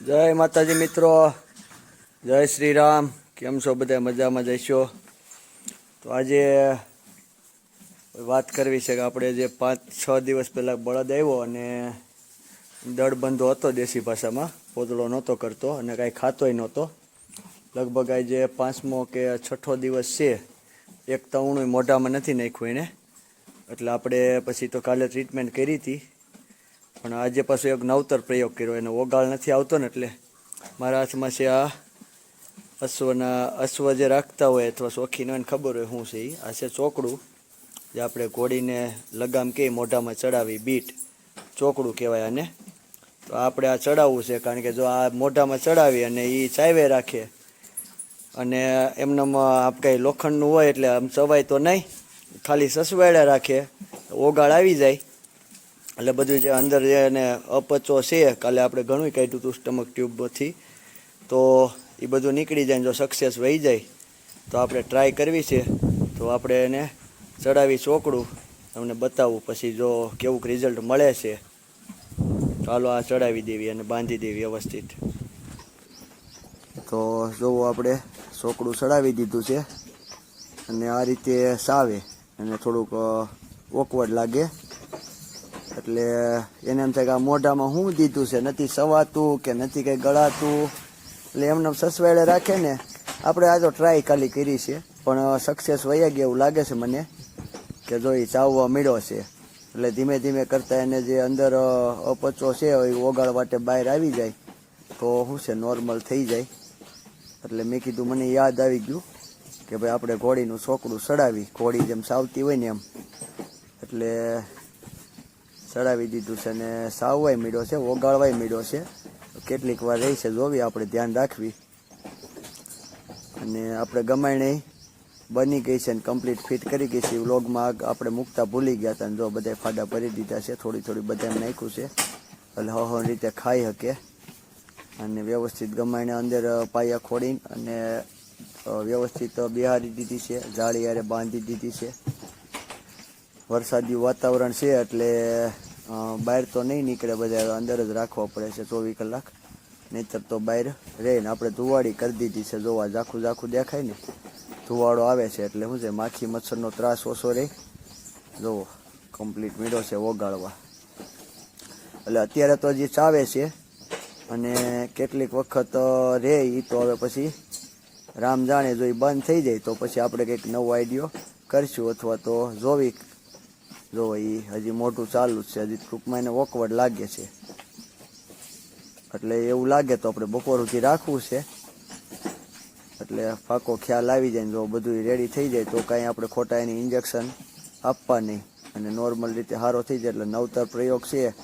જય માતાજી મિત્રો. જય શ્રી રામ કેમ છો બધા? મજામાં જઈશો તો આજે વાત કરવી છે કે આપણે જે પાંચ, છ દિવસ પહેલાં બળદ આવ્યો અને દળબંધો હતો દેશી ભાષામાં. પોતળો નહોતો કરતો અને કાંઈ ખાતોય નહોતો. લગભગ આજે પાંચમો કે છઠ્ઠો દિવસ છે, એક તવણું મોઢામાં નથી નાખ્યું એને. એટલે આપણે પછી તો કાલે ટ્રીટમેન્ટ કરી હતી. પણ આજે પાછો એક નવતર પ્રયોગ કર્યો. એનો ઓગાળ નથી આવતો ને એટલે મારા હાથમાં છે આ અશ્વના, અશ્વ જે રાખતા હોય અથવા શોખીનો એને ખબર હોય શું છે એ આ છે ચોકડું. જે આપણે ઘોડીને લગામ કે મોઢામાં ચડાવી, બીટ. ચોકડું કહેવાય આને. તો આપણે આ ચડાવવું છે, કારણ કે જો આ મોઢામાં ચડાવી અને એ ચાવે રાખે અને એમનામાં આપ કાંઈ લોખંડનું હોય એટલે આમ ચવાય તો નહીં. ખાલી સસવાડ્યા રાખે. ઓગાળ આવી જાય. એટલે બધું જે અંદર જે એને અપચો છે, કાલે આપણે ઘણું કાઢ્યું હતું સ્ટમક ટ્યુબથી તો એ બધું નીકળી જાય જો સક્સેસ વહી જાય, તો આપણે ટ્રાય કરવી છે. તો આપણે એને ચડાવી ચોકડું, તમને બતાવું. પછી જો કેવું રિઝલ્ટ મળે છે, ચાલો આ ચડાવી દેવી અને બાંધી દેવી વ્યવસ્થિત તો જોવો આપણે ચોકડું ચડાવી દીધું છે, અને આ રીતે સાવે, અને થોડુંક ઓકવર્ડ લાગે. એટલે એને એમ થાય કે આ મોઢામાં શું દીધું છે? નથી સવાતું કે નથી કંઈ ગળાતું? એટલે એમને સસવાડે રાખે ને, આપણે આ તો ટ્રાય ખાલી કરી છે. પણ સક્સેસ વયા ગયા એવું લાગે છે મને કે જો એ ચાવવા મળ્યો છે. એટલે ધીમે ધીમે કરતાં એને જે અંદર અપચો છે એ ઓગાળ માટે બહાર આવી જાય. તો શું છે નોર્મલ થઈ જાય. એટલે મેં કીધું મને યાદ આવી ગયું કે ભાઈ આપણે ઘોડીનું છોકરું ચડાવી. ઘોડી જેમ સાવતી હોય ને એમ. એટલે ચડાવી દીધું છે અને સાવવાય મીડો છે ઓગાળવાય મીડો છે. કેટલીક વાર રહી છે જોવી, આપણે ધ્યાન રાખવી. અને આપણે ગમાય નહીં. બની ગઈ છે ને કમ્પ્લીટ ફિટ કરી ગઈ છે. વ્લોગમાં આપણે મૂકતા ભૂલી ગયા હતા અને જો બધા ફાડા ભરી દીધા છે, થોડી થોડી બધા નાખ્યું છે. એટલે હહ રીતે ખાઈ શકે અને વ્યવસ્થિત ગમાયને અંદર પાયા ખોડીને અને વ્યવસ્થિત બિહારી દીધી છે, જાળી યારે બાંધી દીધી છે. વરસાદી વાતાવરણ છે એટલે બહાર તો નહીં નીકળે બધા અંદર જ રાખવા પડે છે ચોવીસ કલાક. નહીતર તો બહાર રહે ને આપણે ધુવાડી કરી દીધી છે. જોવા ઝાખું ઝાખું દેખાય ને, ધુવાડો આવે છે એટલે શું છે, માખી મચ્છરનો ત્રાસ ઓછો રહે. જોવો કમ્પ્લીટ મીડો છે ઓગાળવા. એટલે અત્યારે તો હજી ચાવે છે, અને કેટલીક વખત રહે એ તો હવે પછી રામ જાણે જો એ બંધ થઈ જાય તો પછી આપણે કંઈક નવો આઈડિયો કરશું અથવા તો જોવી જો એ હજી મોટું ચાલુ છે, હજી ટૂંકમાં એને ઓકવર્ડ લાગે છે. એટલે એવું લાગે તો આપણે બપોર સુધી રાખવું છે. એટલે પાકો ખ્યાલ આવી જાય જો બધું રેડી થઈ જાય તો કાંઈ આપણે ખોટા એની ઇન્જેક્શન આપવા નહીં. અને નોર્મલ રીતે સારો થઈ જાય એટલે નવતર પ્રયોગ છે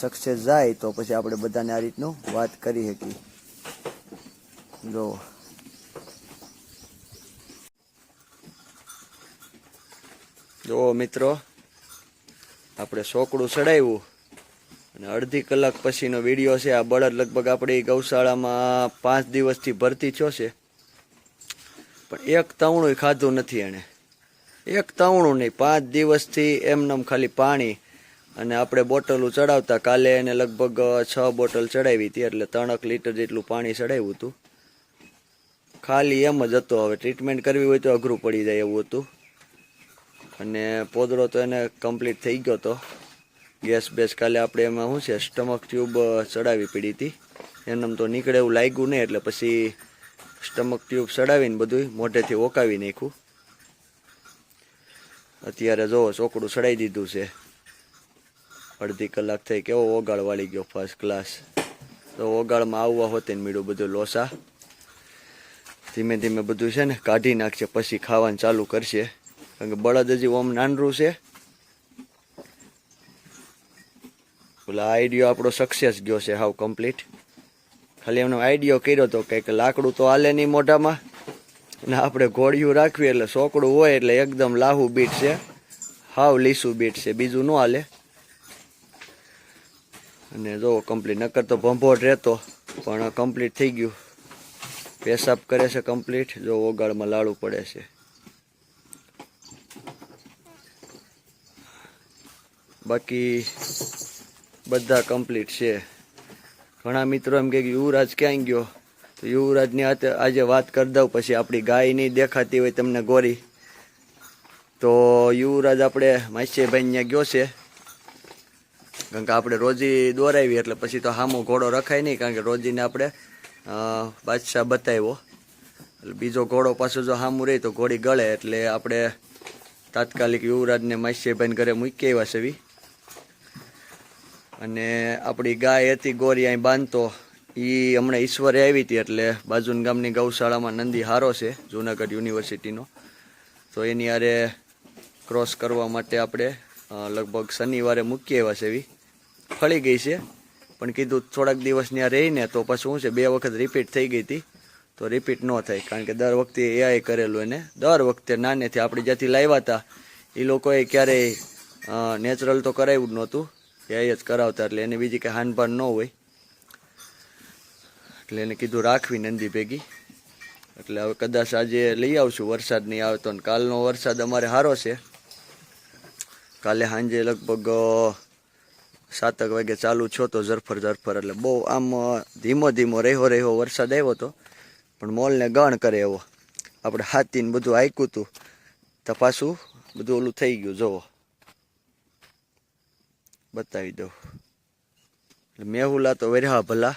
સક્સેસ જાય તો પછી આપણે બધાને આ રીતનું વાત કરી શકીએ. જો. જો મિત્રો આપણે સોકડું ચડાવ્યું. અને અડધી કલાક પછીનો વીડિયો છે, આ બળદ લગભગ આપણી ગૌશાળામાં પાંચ દિવસથી ભરતી થયો છે. પણ એક તવણું ખાધું નથી એણે. એક તવણું નહીં, પાંચ દિવસથી એમનેમ ખાલી પાણી અને આપણે બોટલું ચડાવતા કાલે એને લગભગ છ બોટલ ચડાવી હતી, એટલે ત્રણક લીટર જેટલું પાણી ચડાવ્યું હતું. ખાલી એમ જ હતો, હવે ટ્રીટમેન્ટ કરવી હોય તો અઘરું પડી જાય એવું હતું. અને પોદળો તો એને કમ્પ્લીટ થઈ ગયો હતો ગેસ બેસ કાલે આપણે એમાં શું છે સ્ટમક ટ્યુબ ચડાવી પડી હતી. એમ તો નીકળે એવું લાગ્યું નહીં, એટલે પછી સ્ટમક ટ્યુબ ચડાવીને બધું મોઢેથી ઓકાવી નાખ્યું. અત્યારે જો ચોકડું ચડાવી દીધું છે. અડધી કલાક થઈ કેવો ઓગાળ વાળી ગયો ફર્સ્ટ ક્લાસ તો ઓગાળમાં આવવા હોતે ને મીડું બધું લોસા. ધીમે ધીમે બધું છે ને કાઢી નાખશે, પછી ખાવાનું ચાલુ કરશે. કારણ કે બળદ હજી ઓમ નાનરું છે. ઓલા આઈડિયો આપણો સક્સેસ ગયો છે, હાવ કમ્પ્લીટ ખાલી એમનો આઈડિયો કર્યો તો કંઈક લાકડું તો હાલે નહીં મોઢામાં. અને આપણે ઘોડિયું રાખવી એટલે સોકડું હોય એટલે એકદમ લાહુ બીટ છે. હાવ લીસું બીટ છે, બીજું ન હાલે. અને જો કમ્પ્લીટ નકર તો ભંભોટ રહેતો, પણ કમ્પ્લીટ થઈ ગયું. પેશાબ કરે છે કમ્પ્લીટ જો ઓગાળમાં લાડુ પડે છે. બાકી બધા કમ્પ્લીટ છે. ઘણા મિત્રો એમ કે યુવરાજ ક્યાં ગયો? તો યુવરાજની આજે વાત કરી દઉં, પછી આપણી ગાય નહીં દેખાતી હોય તમને ગોરી. તો યુવરાજ આપણે માસીભાઈ ત્યાં ગયો છે. કારણ કે આપણે રોજી દોરાવી, એટલે પછી તો હામો ઘોડો રખાય નહીં, કારણ કે રોજીને આપણે બાદશાહ બતાવ્યો. એટલે બીજો ઘોડો પાછો જો હામું રહે તો ઘોડી ગળે, એટલે આપણે તાત્કાલિક યુવરાજને માસીભાઈને ઘરે મૂકી આવ્યા છે અને આપણી ગાય હતી, ગોરી અહીં બાંધતો એ હમણાં ઈશ્વરે આવી હતી એટલે બાજુન ગામની ગૌશાળામાં નંદી હારો છે, જુનાગઢ યુનિવર્સિટીનો. તો એની હારે ક્રોસ કરવા માટે આપણે લગભગ શનિવારે મૂકીએ એવા છે એવી. ફળી ગઈ છે, પણ કીધું થોડાક દિવસ ત્યાં રહીને તો પછી શું છે, બે વખત રિપીટ થઈ ગઈ હતી. તો રિપીટ ન થાય, કારણ કે દર વખતે એઆઈ કરેલું એને. દર વખતે નાનેથી આપણે જ્યાંથી લાવ્યા હતા એ લોકોએ ક્યારેય નેચરલ તો કરાવ્યું જ નહોતું. એઆઈ જ કરાવતા એટલે એને બીજી કંઈ હાનભાન ન હોય. એટલે એને કીધું રાખવી નંદી ભેગી. એટલે હવે કદાચ આજે લઈ આવશું વરસાદ નહીં આવતો ને કાલનો વરસાદ અમારે સારો છે. કાલે સાંજે લગભગ સાતક વાગે ચાલુ છો તો ઝરફર ઝરફર એટલે બહુ આમ ધીમો ધીમો રહ્યો રહ્યો વરસાદ આવ્યો હતો પણ મોલને ગણ કરે એવો. આપણે હાથીને બધું આયકું હતું તપાસું, બધું ઓલું થઈ ગયું જોવો બતાવી દઉં. એટલે મેહુલા તો વેરહા ભલા.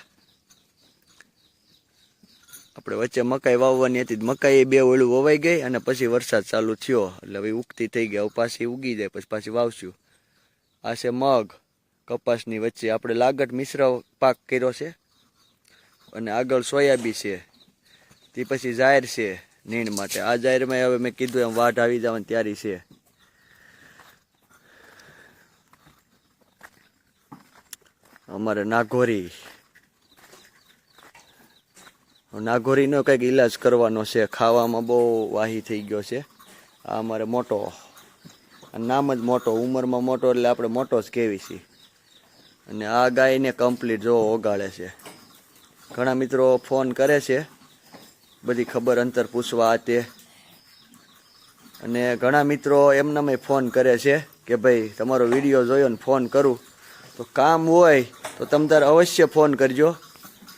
આપણે વચ્ચે મકાઈ વાવવાની હતી મકાઈ બે ઓલું વવાઈ ગઈ અને પછી વરસાદ ચાલુ થયો. એટલે હવે ઉગતી થઈ હવે પાછી ઉગી જાય, પછી પાછી વાવશું. આ છે મગ. કપાસની વચ્ચે આપણે લાગટ મિશ્ર પાક કર્યો છે અને આગળ સોયાબી છે. તે પછી જાહેર છે, નીણ માટે. આ જાહેરમાં હવે મેં કીધું એમ વાઢ આવી જવાની તૈયારી છે. અમારે નાઘોરી નાઘોરીનો કંઈક ઈલાજ કરવાનો છે. ખાવામાં બહુ વાહી થઈ ગયો છે. આ અમારે મોટો. નામ જ મોટો. ઉંમરમાં મોટો એટલે આપણે મોટો જ કહેવી છીએ. અને આ ગાયને કમ્પ્લીટ જો ઓગાળે છે. ઘણા મિત્રો ફોન કરે છે. બધી ખબર અંતર પૂછવા તે. અને ઘણા મિત્રો એમનામાં ફોન કરે છે કે ભાઈ, તમારો વીડિયો જોયો ને ફોન કરું. તો કામ હોય તો તમ તારે અવશ્ય ફોન કરજો.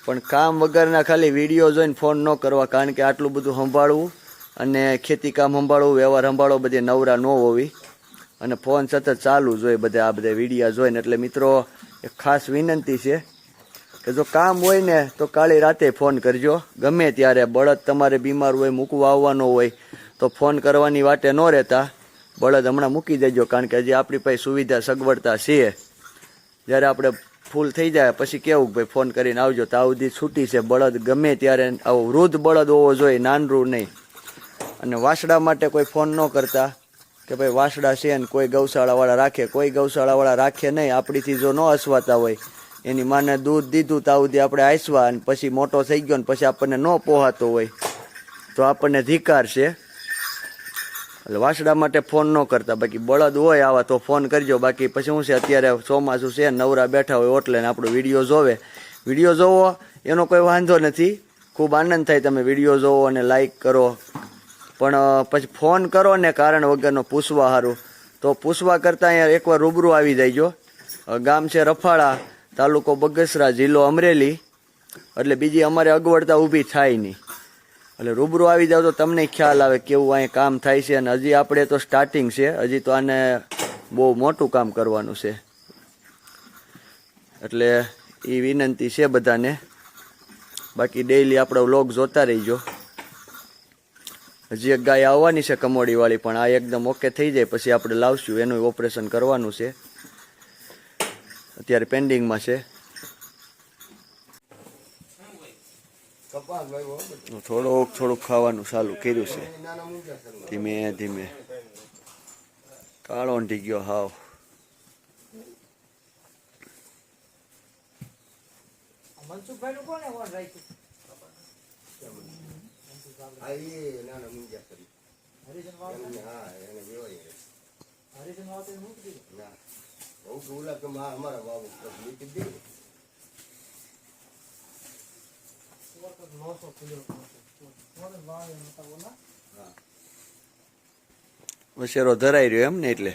પણ કામ વગરના ખાલી વીડિયો જોઈને ફોન ન કરવા કારણ કે આટલું બધું સંભાળવું અને ખેતી કામ સંભાળવું, વ્યવહાર સંભાળવો બધી નવરા ન હોવી. અને ફોન સતત ચાલુ જોઈએ બધા આ બધા વિડીયા જોઈને. એટલે મિત્રો, એક ખાસ વિનંતી છે કે જો કામ હોય ને તો કાળી રાતે ફોન કરજો. ગમે ત્યારે બળદ તમારે બીમાર હોય, મૂકવા આવવાનો હોય, તો ફોન કરવાની વાટે ન રહેતા. બળદ હમણાં મૂકી દેજો કારણ કે હજી આપણી પાસે સુવિધા સગવડતા છે જ્યારે આપણે ફૂલ થઈ જાય, પછી કેવું ભાઈ ફોન કરીને આવજો, તો આ સુધી છૂટી છે, બળદ ગમે ત્યારે આવો વૃદ્ધ બળદ હોવો જોઈએ, નાનરું નહીં. અને વાસડા માટે કોઈ ફોન ન કરતા કે ભાઈ વાસડા છે ને કોઈ ગૌશાળાવાળા રાખે, કોઈ ગૌશાળાવાળા રાખે નહીં, આપણીથી જો ન હસવાતા હોય, એની માને દૂધ દીધું, તો સુધી આપણે આસવા અને પછી મોટો થઈ ગયો ને પછી આપણને ન પોહાતો હોય. તો આપણને ધિકાર છે. એટલે વાસડા માટે ફોન ન કરતા. બાકી બળદ હોય આવા તો ફોન કરજો. બાકી પછી શું છે, અત્યારે ચોમાસું છે, નવરા બેઠા હોય ઓટલે ને આપણો વીડિયો જોવે. વીડિયો જોવો, એનો કોઈ વાંધો નથી. ખૂબ આનંદ થાય તમે વીડિયો જોવો અને લાઈક કરો. પણ પછી ફોન કરો ને કારણ વગરનો પૂછવા સારું તો પૂછવા કરતાં અહીંયા એકવાર રૂબરૂ આવી જાયજો. ગામ છે રફાળા, તાલુકો બગસરા, જિલ્લો અમરેલી. એટલે બીજી અમારે અગવડતા ઊભી થાય નહીં. એટલે રૂબરૂ આવી જાવ તો તમને ખ્યાલ આવે કેવું અહીં કામ થાય છે અને હજી આપણે તો સ્ટાર્ટિંગ છે, હજી તો આને બહુ મોટું કામ કરવાનું છે. એટલે એ વિનંતી છે બધાને. બાકી ડેઈલી આપણો વ્લોગ જોતા રહીજો. હજી એક ગાય આવવાની છે કમોડીવાળી, પણ આ એકદમ ઓકે થઈ જાય, પછી આપણે લાવશું, એનું ઓપરેશન કરવાનું છે. અત્યારે પેન્ડિંગમાં છે. થોડુંક થોડુંક ખાવાનું ચાલુ કર્યું છે. ધીમે ધીમે. કાળો ઊંધી ગયો હાવ. હરિજન અમારા હરિજન વસેરો ધરાઈ રહ્યો એમ ને એટલે?